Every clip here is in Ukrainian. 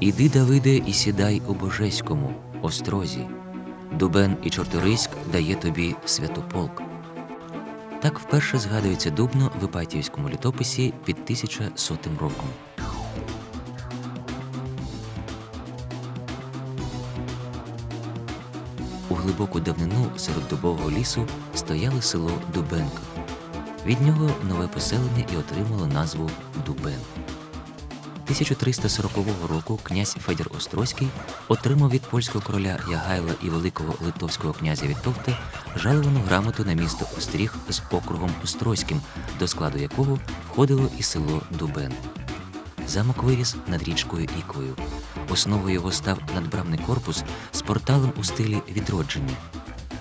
Іди, Давиде, і сідай у Божеському, острозі. Дубен і Чорториськ дає тобі святополк. Так вперше згадується Дубно в Іпатіївському літописі під 1100 роком. У глибоку давнину серед дубового лісу стояло село Дубенка. Від нього нове поселення і отримало назву Дубен. 1340 року князь Федір Острозький отримав від польського короля Ягайла і великого литовського князя Вітовта жаловану грамоту на місто Остріг з округом Острозьким, до складу якого входило і село Дубен. Замок виріс над річкою Ікою. Основою його став надбрамний корпус з порталом у стилі відродження.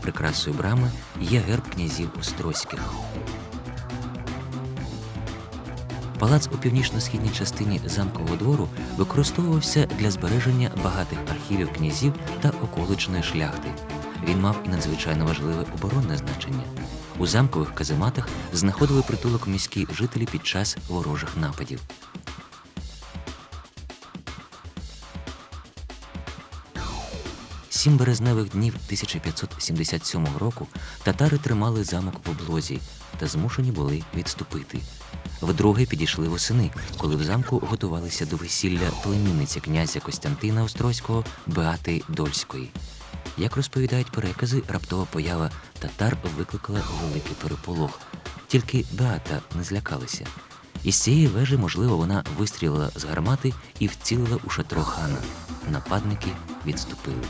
Прикрасою брами є герб князів Острозьких. Палац у північно-східній частині замкового двору використовувався для збереження багатих архівів князів та околичної шляхти. Він мав і надзвичайно важливе оборонне значення. У замкових казематах знаходили притулок міські жителі під час ворожих нападів. Сім березневих днів 1577 року татари тримали замок в облозі та змушені були відступити. Вдруге підійшли восени, коли в замку готувалися до весілля племінниці князя Костянтина Острозького Беати Дольської. Як розповідають перекази, раптова поява татар викликала великий переполох. Тільки Беата не злякалася. Із цієї вежі, можливо, вона вистрілила з гармати і вцілила у шатро хана. Нападники відступили.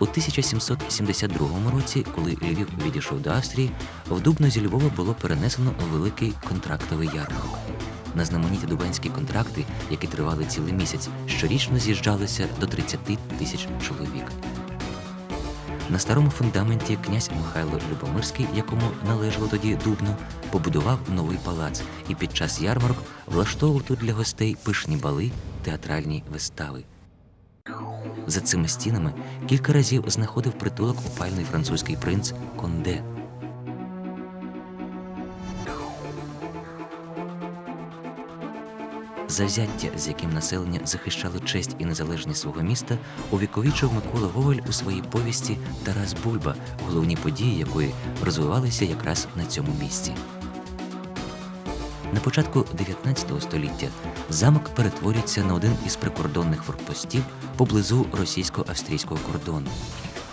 У 1772 році, коли Львів відійшов до Австрії, в Дубно зі Львова було перенесено великий контрактовий ярмарок. На знамениті дубенські контракти, які тривали цілий місяць, щорічно з'їжджалося до 30 тисяч чоловік. На старому фундаменті князь Михайло Любомирський, якому належало тоді Дубно, побудував новий палац і під час ярмарок влаштовував тут для гостей пишні бали, театральні вистави. За цими стінами кілька разів знаходив притулок упальний французький принц Конде. Завзяття, з яким населення захищало честь і незалежність свого міста, увіковічив Микола Гоголь у своїй повісті Тарас Бульба, головні події якої розвивалися якраз на цьому місці. На початку 19 століття замок перетворюється на один із прикордонних форпостів поблизу російсько-австрійського кордону.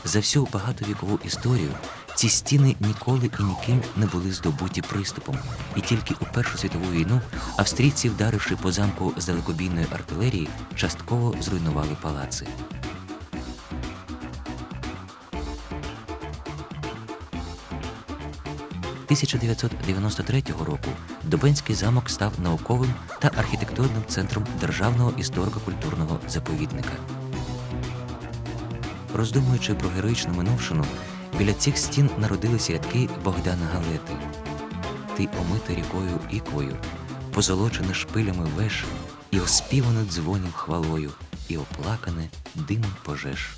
За всю багатовікову історію ці стіни ніколи і ніким не були здобуті приступом, і тільки у Першу світову війну австрійці, вдаривши по замку з далекобійної артилерії, частково зруйнували палаци. – 1993 року Дубенський замок став науковим та архітектурним центром державного історико-культурного заповідника. Роздумуючи про героїчну минувшину, біля цих стін народилися рядки Богдана Галети. Ти омита рікою іквою, позолочене шпилями веш, і оспіване дзвонів хвалою, і оплакане димом пожеж.